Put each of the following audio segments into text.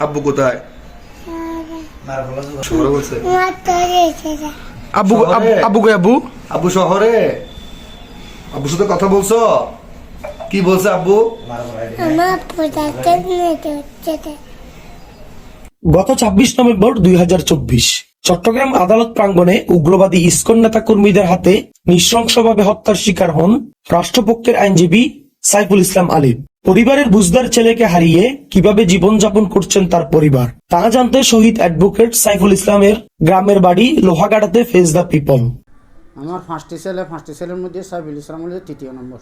আব্বু কোথায়? শহরে বলছে। আব্বু আব্বু- আব্বু কই আব্বু? আব্বু শহরে? আব্বুর সাথে কথা বলছো? কি বলছে আব্বু? আমার পদার্থ হচ্ছে গত ছাব্বিশ নভেম্বর দুই হাজার চব্বিশ চট্টগ্রাম আদালত প্রাঙ্গণে উগ্রবাদী ইসকন নেতা কর্মীদের হাতে নৃশংসভাবে হত্যার শিকার হন রাষ্ট্রপক্ষের আইনজীবী সাইফুল ইসলাম আলিম পরিবারের বুঝদার ছেলেকে হারিয়ে কীভাবে জীবনযাপন করছেন তার পরিবার? তা জানতে শহীদ অ্যাডভোকেট সাইফুল ইসলামের গ্রামের বাড়ি লোহাগাড়াতে ফেস দ্য পিপল আমার পাঁচটি ছেলে পাঁচটি ছেলের মধ্যে সাইফুল ইসলাম হলো তৃতীয় নম্বর।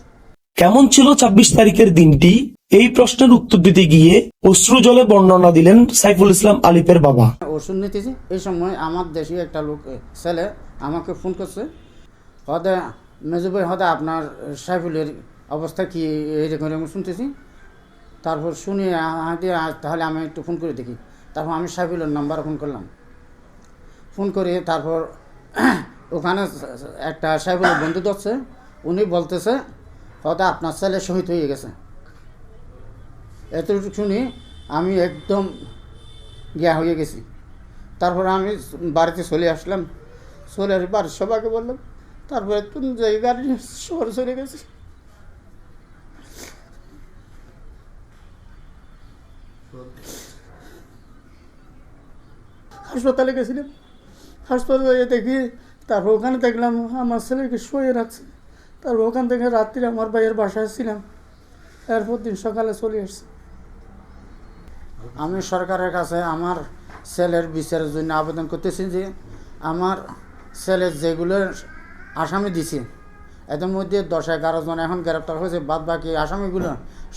কেমন ছিল ছাব্বিশ তারিখের দিনটি? এই প্রশ্নের উত্তর দিতে গিয়ে অশ্রু জলে বর্ণনা দিলেন সাইফুল ইসলাম আলিফের বাবা। ওষুধ নিতেছি এই সময় আমার দেশে একটা লোক ছেলে আমাকে ফোন করছে। হদে মেজু ভাই হদে আপনার সাইফুলের অবস্থা কি এইরকম এরকম শুনতেছি? তারপর শুনে, আ- তাহলে আমি একটু ফোন করে দেখি। তারপর আমি সাইফুলের নাম্বার ফোন করলাম। ফোন করে তারপর ওখানে একটা সাইফুলের বন্ধু ধরছে। উনি বলতেছে হয়তো আপনার ছেলে শহীদ হয়ে গেছে। এতটুকু শুনি আমি একদম গিয়া হয়ে গেছি। তারপর আমি বাড়িতে চলে আসলাম। চলে আসি বাড়ির সবাইকে বললাম, তারপরে তুমি যাই গাড়ি শহরে চলে গেছি হাসপাতালে গেছিলাম। হাসপাতালে গিয়ে দেখি, তারপর ওখানে দেখলাম আমার ছেলেকে শুয়ে রাখছে তারপর ওখান থেকে রাত্রি আমার ভাইয়ের বাসায় ছিলাম এরপর দিন সকালে চলে আসছি। আমি সরকারের কাছে আমার ছেলের বিচারের জন্য আবেদন করতেছি যে, আমার ছেলের যেগুলো আসামি দিছে, এদের মধ্যে দশ এগারো জন এখন গ্রেপ্তার হয়েছে। বাদ বাকি আসামিগুলো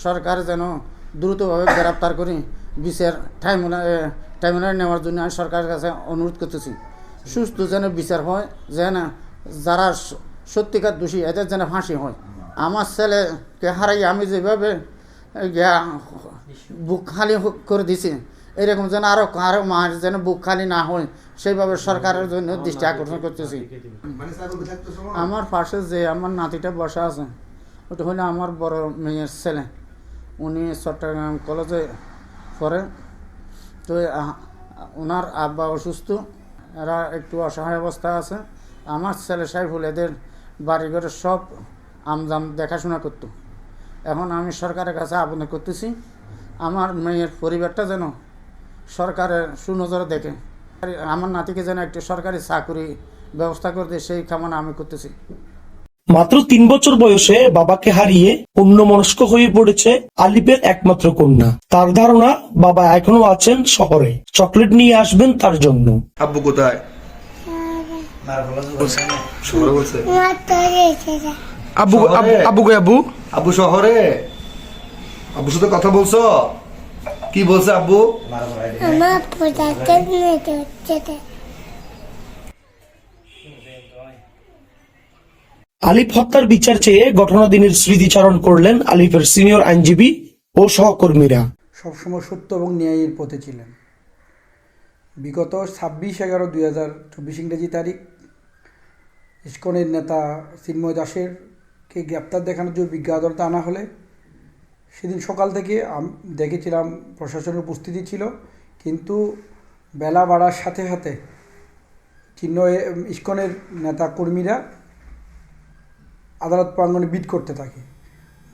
সরকার যেন দ্রুতভাবে গ্রেপ্তার করে বিচার ট্রাইব্যুনাল ট্রাইব্যুনালে নেওয়ার জন্য আমি সরকারের কাছে অনুরোধ করতেছি সুস্থ যেন বিচার হয়, যেন যারা সত্যিকার দোষী এদের যেন ফাঁসি হয়। আমার ছেলেকে হারাই আমি যেভাবে বুক খালি করে দিছে এরকম যেন আরও আরও মাস যেন বুক খালি না হয় সেইভাবে সরকারের জন্য দৃষ্টি আকর্ষণ করতেছি আমার পাশে যে আমার নাতিটা বসা আছে ওটা হলো আমার বড় মেয়ের ছেলে। উনি চট্টগ্রাম কলেজে পড়ে তো ওনার আব্বা অসুস্থ, এরা একটু অসহায় অবস্থা আছে। আমার ছেলে সাইফুল, এদের বাড়িঘরের সব আমজাম দেখাশোনা করতো। এখন আমি সরকারের কাছে আবেদন করতেছি, আমার মেয়ের পরিবারটা যেন সরকারের সুনজরে দেখে। আমার নাতিকে যেন একটি সরকারি চাকরি ব্যবস্থা করে দেয়, সেই কামনা আমি করতেছি। মাত্র তিন বছর বয়সে বাবাকে হারিয়ে অন্যমনস্ক হয়ে পড়েছে আলিফের একমাত্র কন্যা। তার ধারণা বাবা এখনও আছেন শহরে। চকলেট নিয়ে আসবেন তার জন্য। আব্বু কোথায়? শহরে বলছে। আব্বু- আব্বু কই আব্বু? আব্বু শহরে? আব্বুর সাথে কথা বলছো? কি বলছে আব্বু? আমার পদার্থ হচ্ছে আলিফ হত্যার বিচার চেয়ে ঘটনাদিনের স্মৃতিচারণ করলেন আলিফের সিনিয়র আইনজীবী ও সহকর্মীরা। সবসময় সত্য এবং ন্যায়ের পথে ছিলেন। বিগত ছাব্বিশ এগারো দুই হাজার চব্বিশ ইংরেজি তারিখ, ইস্কনের নেতা চিন্ময় দাসেরকে গ্রেপ্তার দেখানোর জন্য বিজ্ঞ আদালতে আনা হলে সেদিন সকাল থেকে দেখেছিলাম প্রশাসনের উপস্থিতি ছিল, কিন্তু বেলা বাড়ার সাথে সাথে চিন্ময়, ইস্কনের নেতা কর্মীরা আদালত প্রাঙ্গণে বিট করতে থাকে।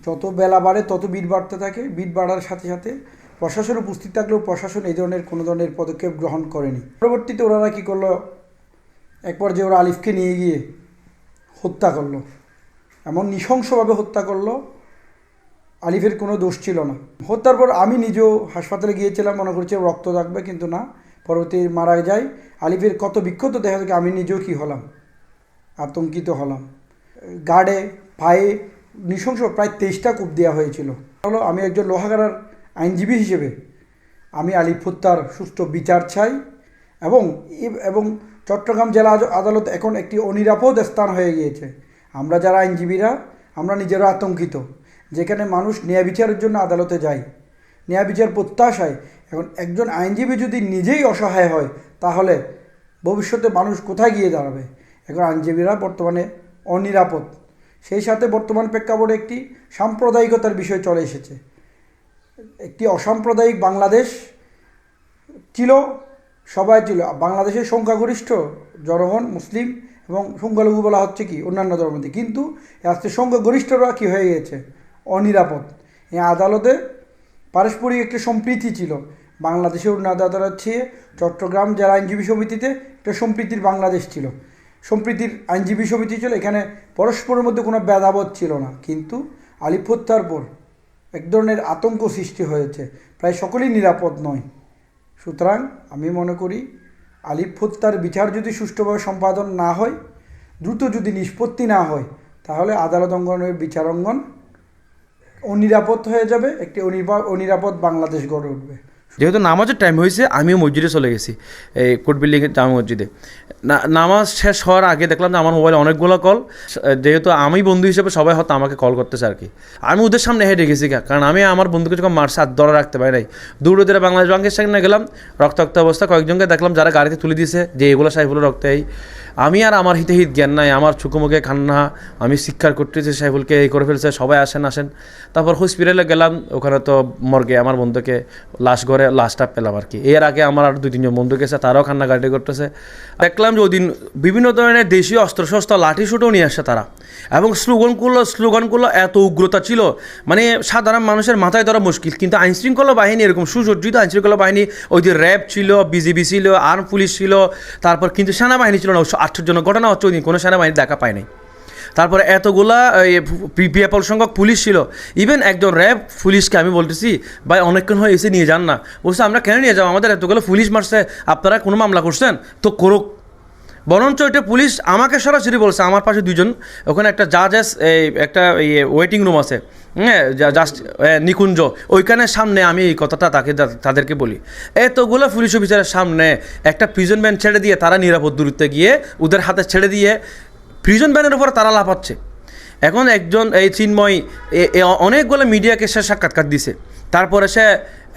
যত বেলা বাড়ে, তত বিট বাড়তে থাকে। বিট বাড়ার সাথে সাথে প্রশাসন উপস্থিত থাকলেও প্রশাসন এই ধরনের, কোনো ধরনের পদক্ষেপ গ্রহণ করেনি। পরবর্তীতে ওনারা কী করল? এক পর্যায়ে ওরা আলিফকে নিয়ে গিয়ে হত্যা করল। এমন নৃশংসভাবে হত্যা করল, আলিফের কোনো দোষ ছিল না। হত্যার পর আমি নিজেও হাসপাতালে গিয়েছিলাম, মনে করছি রক্ত থাকবে, কিন্তু না। পরবর্তী মারা যায়, আলিফের কত বিক্ষত দেখা থেকে আমি নিজেও কী হলাম? আতঙ্কিত হলাম। গার্ডে পায়ে, নৃশংস প্রায় তেইশটা কূপ দেওয়া হয়েছিল। হলো আমি একজন লোহাগাড়ার আইনজীবী হিসেবে। আমি আলিফ হত্যার সুষ্ঠু বিচার চাই এবং এবং চট্টগ্রাম জেলা আদালত এখন একটি অনিরাপদ স্থান হয়ে গিয়েছে। আমরা যারা আইনজীবীরা, আমরা নিজেরা আতঙ্কিত, যেখানে মানুষ ন্যায় বিচারের জন্য আদালতে যায়। ন্যায় বিচার প্রত্যাশায় এখন একজন আইনজীবী যদি নিজেই অসহায় হয়, তাহলে ভবিষ্যতে মানুষ কোথায় গিয়ে দাঁড়াবে? এখন আইনজীবীরা বর্তমানে অনিরাপদ। সেই সাথে বর্তমান প্রেক্ষাপটে একটি সাম্প্রদায়িকতার বিষয় চলে এসেছে। একটি অসাম্প্রদায়িক বাংলাদেশ ছিল, সবাই ছিল। বাংলাদেশের সংখ্যাগরিষ্ঠ জনগণ, মুসলিম এবং সংখ্যালঘু বলা হচ্ছে কি, অন্যান্য ধর্মতে কিন্তু আজকে সংখ্যাগরিষ্ঠরা কি হয়ে গেছে অনিরাপদ। এই আদালতে পারস্পরিক একটি সম্প্রীতি ছিল। বাংলাদেশের উন্নয়ন আদালত চেয়ে চট্টগ্রাম জেলা আইনজীবী সমিতিতে একটা সম্প্রীতির বাংলাদেশ ছিল। সম্প্রীতির আইনজীবী সমিতি ছিল, এখানে পরস্পরের মধ্যে কোনো ভেদাভেদ ছিল না। কিন্তু আলিপ হত্যার পর এক ধরনের আতঙ্ক সৃষ্টি হয়েছে। প্রায় সকলেই নিরাপদ নয়। সুতরাং আমি মনে করি আলিপ হত্যার বিচার যদি সুষ্ঠুভাবে সম্পাদন না হয়, দ্রুত যদি নিষ্পত্তি না হয়, তাহলে আদালত অঙ্গনের বিচার অঙ্গন অনিরাপদ হয়ে যাবে, একটি অনিরাপদ বাংলাদেশ গড়ে উঠবে। যেহেতু নামাজের টাইম হয়েছে, আমিও মসজিদে চলে গেছি, এই কোর্ট বিল্ডিংয়ের জামা মসজিদে। নামাজ শেষ হওয়ার আগে দেখলাম যে আমার মোবাইলে অনেকগুলো কল যেহেতু আমি বন্ধু হিসেবে সবাই হয়তো আমাকে কল করতেছে আর কি। আমি ওদের সামনে হেঁটে গেছি কারণ আমি আমার বন্ধুকে যখন মারছে আর ধরে রাখতে পারি নাই। দূরে দূরে বাংলাদেশ ব্যাংকের সামনে গেলাম, রক্তাক্ত অবস্থা, কয়েকজনকে দেখলাম যারা গাড়িতে তুলে দিয়েছে, যে এগুলো সাইফুল রক্ত এই। আমি আর আমার হিতে হিত জ্ঞান নাই, আমার চুকুমুখে খান্না আমি শিক্ষার করতেছি, সাইফুলকে এই করে ফেলছে, সবাই আসেন আসেন। তারপর হসপিটালে গেলাম, ওখানে তো মর্গে আমার বন্ধুকে লাশ ঘরে লাশটা পেলাম আর কি। এর আগে আমার আর দুই তিনজন বন্ধু গেছে, তারাও কান্নাকাটি করতেছে। দেখলাম যে ওই দিন বিভিন্ন ধরনের দেশীয় অস্ত্রশস্ত্র লাঠি শুটেও নিয়ে আসছে তারা। এবং স্লোগানগুলো স্লোগানগুলো এত উগ্রতা ছিল মানে সাধারণ মানুষের মাথায় ধরা মুশকিল। কিন্তু আইনশৃঙ্খলা বাহিনী এরকম সুসজ্জিত আইনশৃঙ্খলা বাহিনী, ওই যে র্যাব ছিল, বিজিবি ছিল, আর্ম পুলিশ ছিল, তারপর কিন্তু সেনাবাহিনী ছিল না আশ্চর্যজনক ঘটনা হচ্ছে ওই দিন কোনো সেনাবাহিনী দেখা পায় নাই। তারপরে এতগুলা বিপুল সংখ্যক পুলিশ ছিল। ইভেন একজন র্যাব পুলিশকে আমি বলতেছি, ভাই, অনেকক্ষণ হয়ে এসে নিয়ে যান না। বলছে, আমরা কেন নিয়ে যাব? আমাদের এতগুলো পুলিশ মারছে, আপনারা কোনো মামলা করছেন? তো করুক। বরঞ্চ এটা পুলিশ আমাকে সরাসরি বলছে, আমার পাশে দুজন ওখানে একটা জাজেস এই একটা ওয়েটিং রুম আছে। হ্যাঁ জাস্ট নিকুঞ্জ। ওইখানে সামনে আমি এই কথাটা তাকে তাদেরকে বলি। এতগুলো পুলিশ অফিসারের সামনে একটা প্রিজন ব্যান ছেড়ে দিয়ে তারা নিরাপদ দূরত্বে গিয়ে ওদের হাতে ছেড়ে দিয়ে প্রিজন ব্যানের উপর তারা লাফাচ্ছে। এখন একজন এই চিন্ময় অনেকগুলো মিডিয়াকে সে সাক্ষাৎকার দিছে। তারপরে সে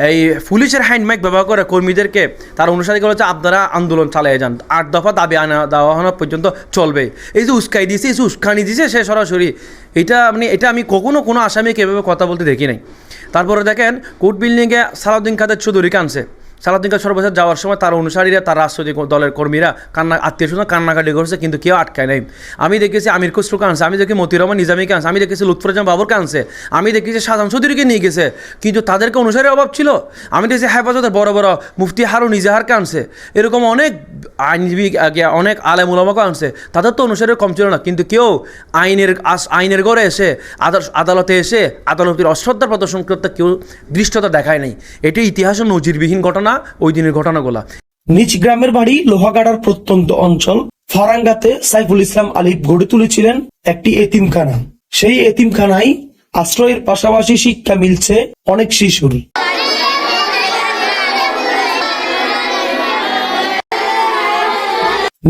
এই পুলিশের হ্যান্ডমাইক ব্যবহার করে কর্মীদেরকে তার অনুসারী হচ্ছে আপনারা আন্দোলন চালিয়ে যান। আট দফা দাবি আনা দেওয়া হানো পর্যন্ত চলবে। এই যে উস্কাই দিয়েছে এই যে উস্কানি দিয়েছে সে সরাসরি, এটা আপনি এটা আমি কখনো কোনো আসামিকে এভাবে কথা বলতে দেখি নাই। তারপরে দেখেন, কোর্ট বিল্ডিংয়ে সালাউদ্দিন খাদের চৌধুরী আনছে সালাউদ্দিন সর্বশেষ যাওয়ার সময় তার অনুসারীরা, তার রাজনৈতিক দলের কর্মীরা কান্না, আত্মীয় স্বজন কান্নাকাটি করছে, কিন্তু কেউ আটকায় নাই। আমি দেখেছি আমির খসরুকে আনছে, আমি দেখি মতির রহমান নিজামীকে আনছে, আমি দেখেছি লুৎফুর জামান বাবরকে আনছে, আমি দেখেছি সাধারণ চৌধুরীকে নিয়ে গেছে, কিন্তু তাদেরকে অনুসারীর অভাব ছিল। আমি দেখেছি হেফাজতের বড় বড় মুফতি হারুন ইজাহারকে আনছে, এরকম অনেক আইনজীবী অনেক আলেম উলামাকে আনছে, তাদের তো অনুসারী কম ছিল না, কিন্তু কেউ আইনের আইনের ঘরে এসে আদাল- আদালতে এসে আদালতের অশ্রদ্ধা প্রদর্শন করতে কেউ দৃষ্টতা দেখায় নাই। এটি ইতিহাসে নজিরবিহীন ঘটনা। ওই দিনের ঘটনাগুলা। নিজ গ্রামের বাড়ি লোহাগাড়ার প্রত্যন্ত অঞ্চল, ফরাঙ্গাতে সাইফুল ইসলাম আলিফ গড়ে তুলেছিলেন একটি এতিমখানা। সেই এতিমখানায় আশ্রয়ের পাশাপাশি শিক্ষা মিলছে অনেক শিশুর।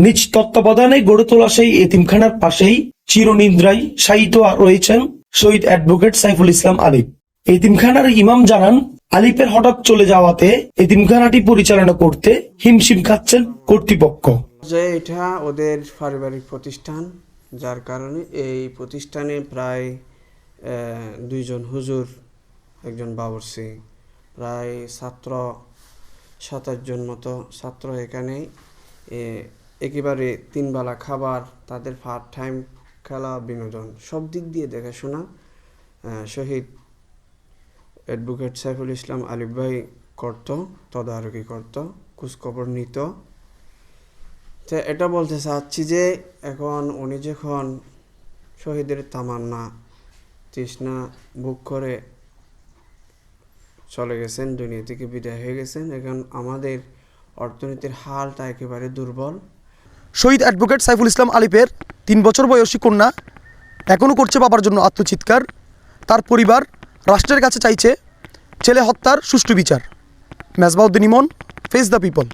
নিজ তত্ত্বাবধানে গড়ে তোলা সেই এতিমখানার পাশেই চিরনিদ্রায় শায়িত রয়েছেন শহীদ অ্যাডভোকেট সাইফুল ইসলাম আলিফ এতিমখানার ইমাম জানান, আলিফের হঠাৎ চলে যাওয়াতে এতিমখানাটি পরিচালনা করতে হিমশিম খাচ্ছেন কর্তৃপক্ষ। যে এটা ওদের পারিবারিক প্রতিষ্ঠান, যার কারণে এই প্রতিষ্ঠানে প্রায় দুইজন হুজুর, একজন বাবরসি, প্রায় ছাত্র, সাতাশ জন মতো ছাত্র এখানে একেবারে তিনবেলা খাবার, তাদের পার্ট টাইম খেলা, বিনোদন, সব দিক দিয়ে দেখাশোনা শহীদ অ্যাডভোকেট সাইফুল ইসলাম আলিফ ভাই করত, তদারকি করত, খোঁজখবর নিত। তো এটা বলতে চাচ্ছি যে, এখন উনি যখন শহীদের তামান্না তৃষ্ণা বুক করে চলে গেছেন, দুনিয়া থেকে বিদায় হয়ে গেছেন, এখন আমাদের অর্থনীতির হালটা একেবারে দুর্বল। শহীদ অ্যাডভোকেট সাইফুল ইসলাম আলিফের তিন বছর বয়সী কন্যা এখনও করছে বাবার জন্য আত্মচিৎকার। তার পরিবার রাষ্ট্রের কাছে চাইছে ছেলে হত্যার সুষ্ঠু বিচার। Mezbauddin Emon face the people